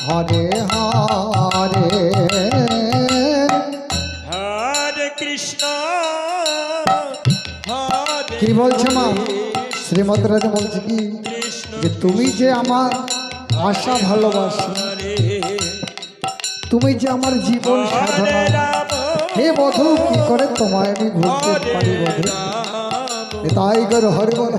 হরে হরে। হরে কৃষ্ণ কি বলছে মা? শ্রীমদ রাজা বলছে কি? যে তুমি যে আমার আশা ভালোবাসা তুমি যে আমার জীবন সাধনা হে বধু কি করে তোমায় আমি ভুলতে পারি বধু? তাই কর হরে বধু